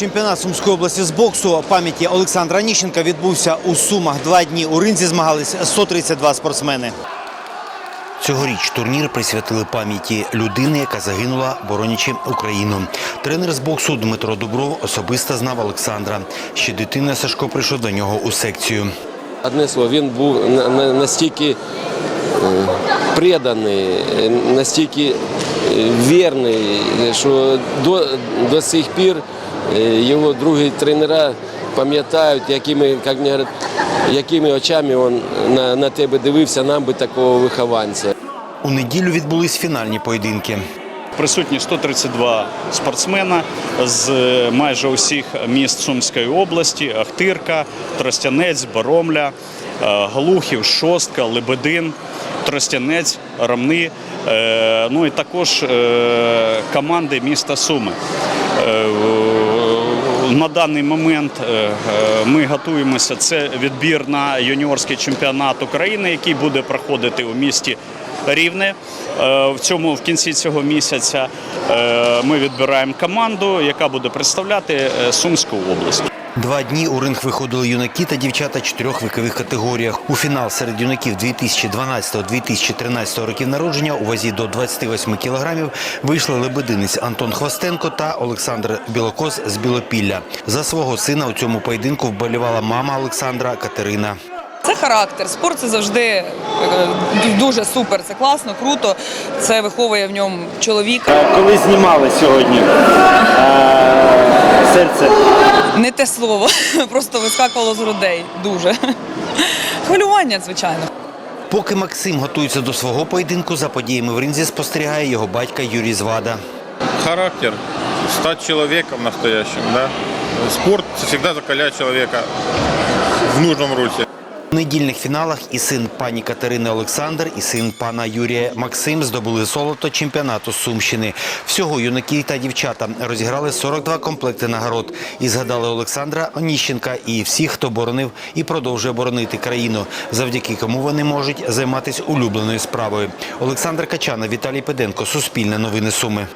Чемпіонат Сумської області з боксу пам'яті Олександра Аніщенка відбувся у Сумах. Два дні у ринзі змагались 132 спортсмени. Цьогоріч турнір присвятили пам'яті людини, яка загинула, боронячи Україну. Тренер з боксу Дмитро Дубров особисто знав Олександра. Ще дитина Сашко прийшов до нього у секцію. Одне слово, він був на- на- настільки е, преданий, е, настільки е, вірний, що до, до сих пір його другі тренера пам'ятають, якими, як мені говорять, якими очами він на, на тебе дивився, нам би такого вихованця. У неділю відбулись фінальні поєдинки. Присутні 132 спортсмена з е, майже усіх міст Сумської області: Ахтирка, Тростянець, Боромля, е, Глухів, Шостка, Лебедин, Тростянець, Рамни. е, Ну і також е, команди міста Суми. На даний момент е, е, ми готуємося. Це відбір на юніорський чемпіонат України, який буде проходити у місті Рівне. Е, В цьому в кінці цього місяця е, ми відбираємо команду, яка буде представляти е, Сумську область. Два дні у ринг виходили юнаки та дівчата чотирьох вікових категоріях. У фінал серед юнаків 2012-2013 років народження у вазі до 28 кілограмів вийшли лебединець Антон Хвостенко та Олександр Білокос з Білопілля. За свого сина у цьому поєдинку вболівала мама Олександра Катерина. Це характер. Спорт це завжди е, дуже супер. Це класно, круто. Це виховує в ньому чоловіка. Коли знімали сьогодні е, серце Не те слово, просто вискакувало з грудей. Дуже хвилювання, звичайно. Поки Максим готується до свого поєдинку, за подіями в ринзі спостерігає його батька Юрій Звада. характер, стать человеком настоящим, да. Спорт всегда закаляет человека в нужном русле. У недільних фіналах і син пані Катерини Олександр, і син пана Юрія Максим здобули золото чемпіонату Сумщини. Всього юнаки та дівчата розіграли 42 комплекти нагород і згадали Олександра Оніщенка і всіх, хто боронив і продовжує боронити країну, завдяки кому вони можуть займатися улюбленою справою. Олександр Качана, Віталій Педенко, Суспільне новини Суми.